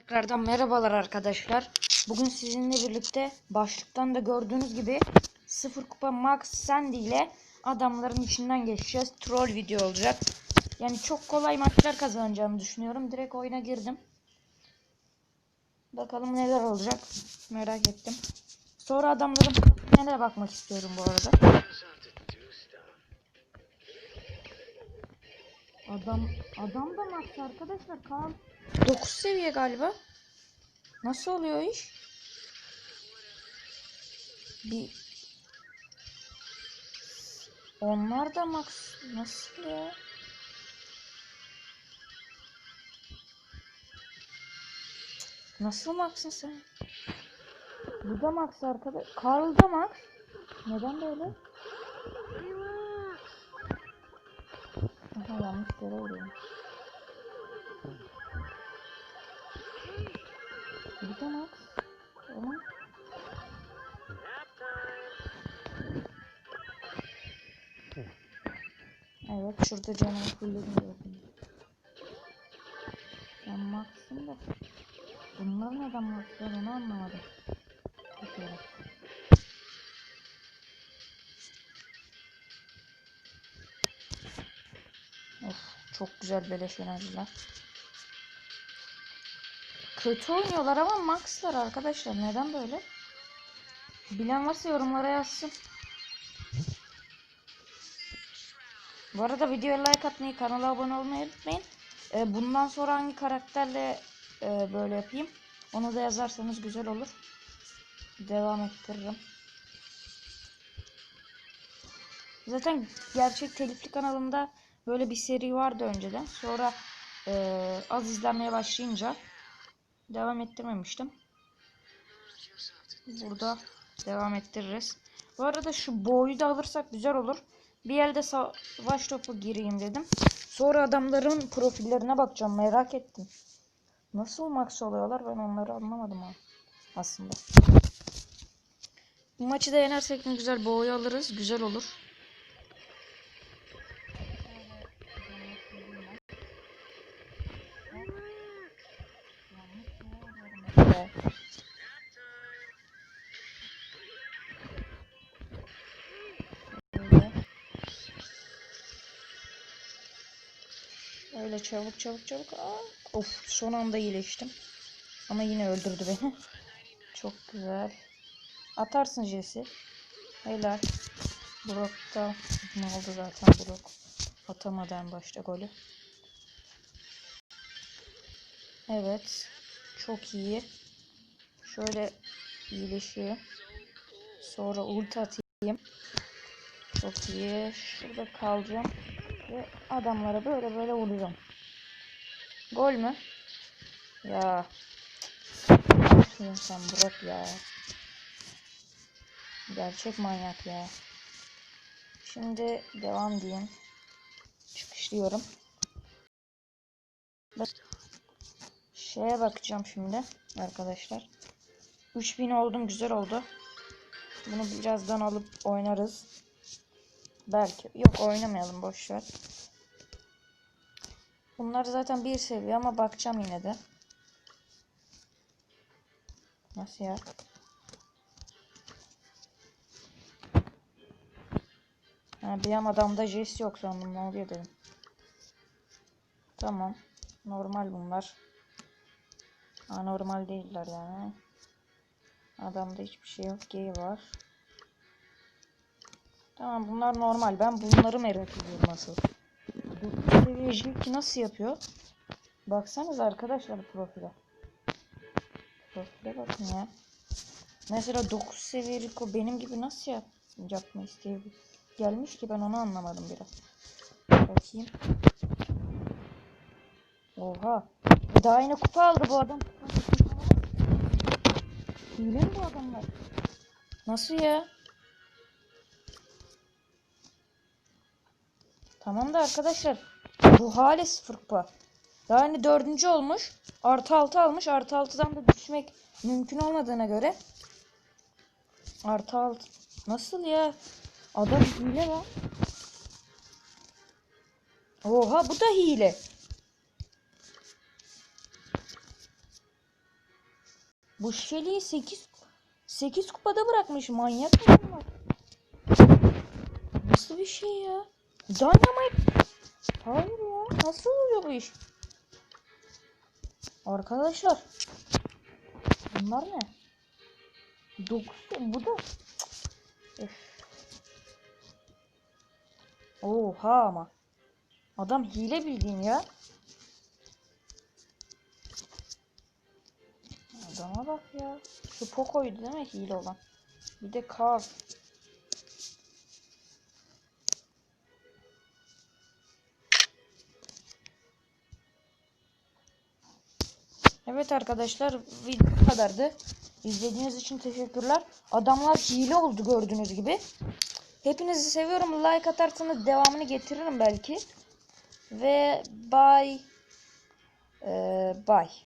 Tekrardan merhabalar arkadaşlar. Bugün sizinle birlikte başlıktan da gördüğünüz gibi 0 kupa Max Sandy ile adamların içinden geçeceğiz. Troll video olacak. Yani çok kolay maçlar kazanacağımı düşünüyorum. Direkt oyuna girdim. Bakalım neler olacak. Merak ettim. Sonra adamların profiline bakmak istiyorum bu arada. Adam adam da max arkadaşlar. Kaan 9 seviye galiba. Nasıl oluyor iş? Bir onlar da max nasıl ya? Nasıl max'ın sen? Bu da max arkadaş. Karl da max. Neden böyle? Aha yanlış yere vuruyorum. De max. Ama Evet şurada canımı fulledim gördüm. Ben max'ım da. Bunlar neden max'lar onu anlamadım. Bakıyorum. Of çok güzel beleş enerjiler. Kötü oynuyorlar ama max'lar arkadaşlar. Neden böyle? Bilen varsa yorumlara yazsın. Bu arada videoya like atmayı, kanala abone olmayı unutmayın. Ee, bundan sonra hangi karakterle e, böyle yapayım? Onu da yazarsanız güzel olur. Devam ettiririm. Zaten gerçek telifli kanalımda böyle bir seri vardı önceden. Sonra e, az izlenmeye başlayınca devam ettirmemiştim. Burada devam ettiririz. Bu arada şu boyu da alırsak güzel olur. Bir elde savaş topu gireyim dedim. Sonra adamların profillerine bakacağım. Merak ettim. Nasıl max oluyorlar ben onları anlamadım. Aslında. Bu maçı da yenersek ne güzel boyu alırız. Güzel olur. Çabuk çabuk çabuk. Aa, of son anda iyileştim. Ama yine öldürdü beni. Çok güzel. Atarsın Jesse. Helal. Brock da ne oldu zaten Brock. Atamadı en başta golü. Evet. Çok iyi. Şöyle iyileşiyor. Sonra ulti atayım. Çok iyi. Şurada kalacağım. Ve adamlara böyle böyle vuracağım. Gol mü? Ya. Şunu sen bırak ya. Gerçek manyak ya. Şimdi devam diyeyim. Çıkışlıyorum. Şeye bakacağım şimdi arkadaşlar. 3000 oldum güzel oldu. Bunu birazdan alıp oynarız. Belki. Yok oynamayalım boş ver. Bunlar zaten bir seviye ama bakacağım yine de. Nasıl ya? Ha, bir an adamda jest yok sandım. Ne oluyor dedim. Tamam. Normal bunlar. Anormal değiller yani. Adamda hiçbir şey yok. G var. Tamam bunlar normal. Ben bunları merak ediyorum asıl. Bu seviye nasıl yapıyor? Baksanız arkadaşlar profile. Profile bakın ya. Mesela 9 seviye Rico benim gibi nasıl yap yapma isteği gelmiş ki ben onu anlamadım biraz. Bakayım. Oha. Daha yine kupa aldı bu adam. Hile mi bu adamlar? Nasıl ya? Tamam da arkadaşlar bu hali sıfır kupa. Daha hani dördüncü olmuş. Artı altı almış. Artı altıdan da düşmek mümkün olmadığına göre. Artı altı. Nasıl ya? Adam hile lan. Oha bu da hile. Bu Shelly'i 8 8 kupada bırakmış. Manyak mı? Nasıl bir şey ya? Dynamite. Hayır ya. Nasıl oluyor bu iş? Arkadaşlar. Bunlar ne? 9 bu da. Öf. Oha ama. Adam hile bildiğin ya. Adama bak ya. Şu Poco'ydu değil mi hile olan? Bir de Carl. Evet arkadaşlar video bu kadardı. İzlediğiniz için teşekkürler. Adamlar hile oldu gördüğünüz gibi. Hepinizi seviyorum. Like atarsanız devamını getiririm belki. Ve bye. Ee, bye.